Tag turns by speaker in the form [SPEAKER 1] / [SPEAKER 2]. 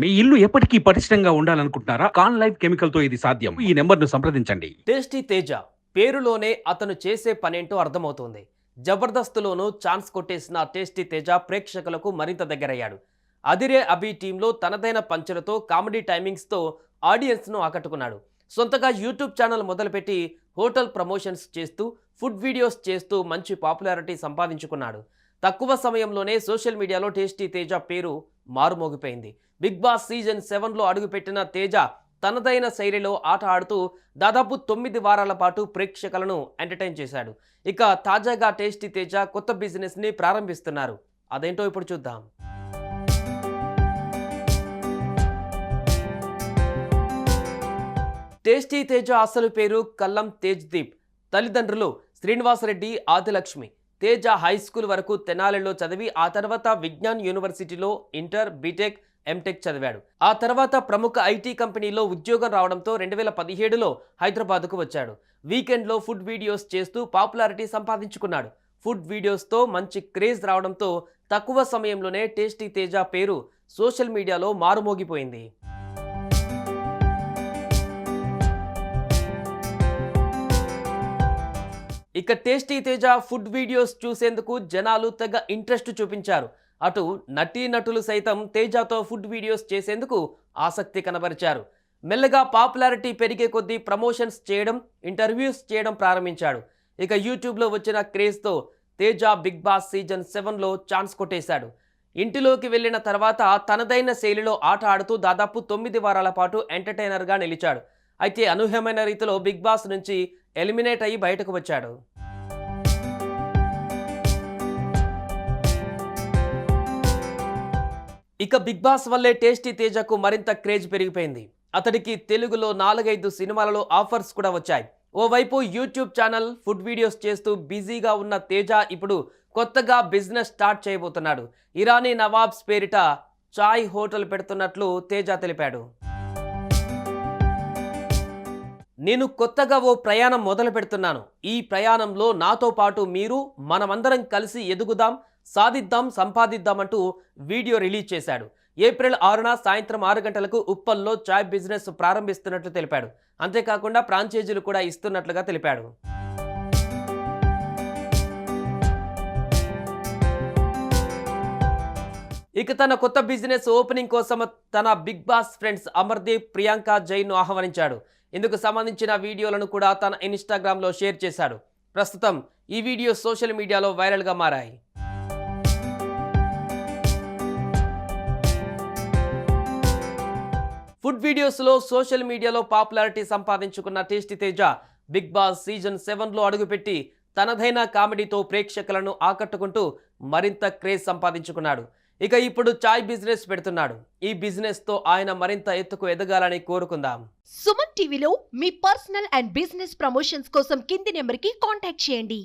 [SPEAKER 1] మీ ఇల్లు ఎప్పటికీ పటిష్టంగా ఉండాలనుకుంటున్నారా? కాన్ లైఫ్ కెమికల్తో ఇది సాధ్యం. ఈ నెంబర్ను సంప్రదించండి.
[SPEAKER 2] టేస్టీ తేజ పేరులోనే అతను చేసే పనేంటో అర్థమవుతోంది. జబర్దస్త్లోనూ ఛాన్స్ కొట్టేసిన టేస్టీ తేజ ప్రేక్షకులకు మరింత దగ్గరయ్యాడు. అదిరే అభి టీంలో తనదైన పంచులతో కామెడీ టైమింగ్స్తో ఆడియన్స్ను ఆకట్టుకున్నాడు. సొంతగా యూట్యూబ్ ఛానల్ మొదలుపెట్టి హోటల్ ప్రమోషన్స్ చేస్తూ ఫుడ్ వీడియోస్ చేస్తూ మంచి పాపులారిటీ సంపాదించుకున్నాడు. తక్కువ సమయంలోనే సోషల్ మీడియాలో టేస్టీ తేజ పేరు మారుమోగిపోయింది. బిగ్ బాస్ సీజన్ సెవెన్లో అడుగుపెట్టిన తేజ తనదైన శైలిలో ఆట ఆడుతూ దాదాపు తొమ్మిది వారాల పాటు ప్రేక్షకులను ఎంటర్టైన్ చేశాడు. ఇక తాజాగా టేస్టీ తేజ కొత్త బిజినెస్ని ప్రారంభిస్తున్నారు. అదేంటో ఇప్పుడు చూద్దాం. టేస్టీ తేజ అసలు పేరు కల్లం తేజ్దీప్. తల్లిదండ్రులు శ్రీనివాసరెడ్డి ఆదిలక్ష్మి. తేజ హై స్కూల్ వరకు తెనాలిలో చదివి ఆ తర్వాత విజ్ఞాన్ యూనివర్సిటీలో ఇంటర్ బీటెక్ ఎంటెక్ చదివాడు. ఆ తర్వాత ప్రముఖ ఐటీ కంపెనీలో ఉద్యోగం రావడంతో రెండు వేల పదిహేడులో హైదరాబాద్కు వచ్చాడు. వీకెండ్లో ఫుడ్ వీడియోస్ చేస్తూ పాపులారిటీ సంపాదించుకున్నాడు. ఫుడ్ వీడియోస్తో మంచి క్రేజ్ రావడంతో తక్కువ సమయంలోనే టేస్టీ తేజ పేరు సోషల్ మీడియాలో మారుమోగిపోయింది. ఇక టేస్టీ తేజ ఫుడ్ వీడియోస్ చూసేందుకు జనాలు తెగ ఇంట్రెస్ట్ చూపించారు. అటు నటీనటులు సైతం తేజతో ఫుడ్ వీడియోస్ చేసేందుకు ఆసక్తి కనబరిచారు. మెల్లగా పాపులారిటీ పెరిగే కొద్దీ ప్రమోషన్స్ చేయడం ఇంటర్వ్యూస్ చేయడం ప్రారంభించాడు. ఇక యూట్యూబ్లో వచ్చిన క్రేజ్తో తేజ బిగ్ బాస్ సీజన్ సెవెన్లో ఛాన్స్ కొట్టేశాడు. ఇంటిలోకి వెళ్ళిన తర్వాత తనదైన శైలిలో ఆట ఆడుతూ దాదాపు తొమ్మిది వారాల పాటు ఎంటర్టైనర్గా నిలిచాడు. అయితే అనూహ్యమైన రీతిలో బిగ్ బాస్ నుంచి ఎలిమినేట్ అయ్యి బయటకు వచ్చాడు. ఇక బిగ్ బాస్ వల్లే టేస్టీ తేజకు మరింత క్రేజ్ పెరిగిపోయింది. అతడికి తెలుగులో నాలుగైదు సినిమాలలో ఆఫర్స్ కూడా వచ్చాయి. ఓవైపు యూట్యూబ్ ఛానల్ ఫుడ్ వీడియోస్ చేస్తూ బిజీగా ఉన్న తేజ ఇప్పుడు కొత్తగా బిజినెస్ స్టార్ట్ చేయబోతున్నాడు. ఇరానీ నవాబ్స్ పేరిట చాయ్ హోటల్ పెడుతున్నట్లు తేజ తెలిపాడు. నేను కొత్తగా ఓ ప్రయాణం మొదలు పెడుతున్నాను. ఈ ప్రయాణంలో నాతో పాటు మీరు మనమందరం కలిసి ఎదుగుదాం సాధిద్దాం సంపాదిద్దామంటూ వీడియో రిలీజ్ చేశాడు. ఏప్రిల్ ఆరున సాయంత్రం ఆరు గంటలకు ఉప్పల్లో చాయ్ బిజినెస్ ప్రారంభిస్తున్నట్లు తెలిపాడు. అంతేకాకుండా ఫ్రాంచైజీలు కూడా ఇస్తున్నట్లుగా తెలిపాడు. ఇక తన కొత్త బిజినెస్ ఓపెనింగ్ కోసం తన big boss friends Amardeep Priyanka జైన్ను ఆహ్వానించాడు. ఇందుకు సంబంధించిన వీడియోలను కూడా తన ఇన్స్టాగ్రామ్లో షేర్ చేశాడు. ప్రస్తుతం ఈ వీడియో సోషల్ మీడియాలో వైరల్గా మారాయి. ఫుడ్ వీడియోస్లో సోషల్ మీడియాలో పాపులారిటీ సంపాదించుకున్న tasty Teja big boss season సెవెన్లో అడుగుపెట్టి తనదైన కామెడీతో ప్రేక్షకులను ఆకట్టుకుంటూ మరింత క్రేజ్ సంపాదించుకున్నాడు. ఇక ఇప్పుడు చాయ్ బిజినెస్ పెడుతున్నాడు. ఈ బిజినెస్తో ఆయన మరింత ఎత్తుకు ఎదగాలని కోరుకుందాం.
[SPEAKER 3] సుమన్ టీవీలో మీ పర్సనల్ అండ్ బిజినెస్ ప్రమోషన్స్ కోసం కింది నెంబర్కి కాంటాక్ట్ చేయండి.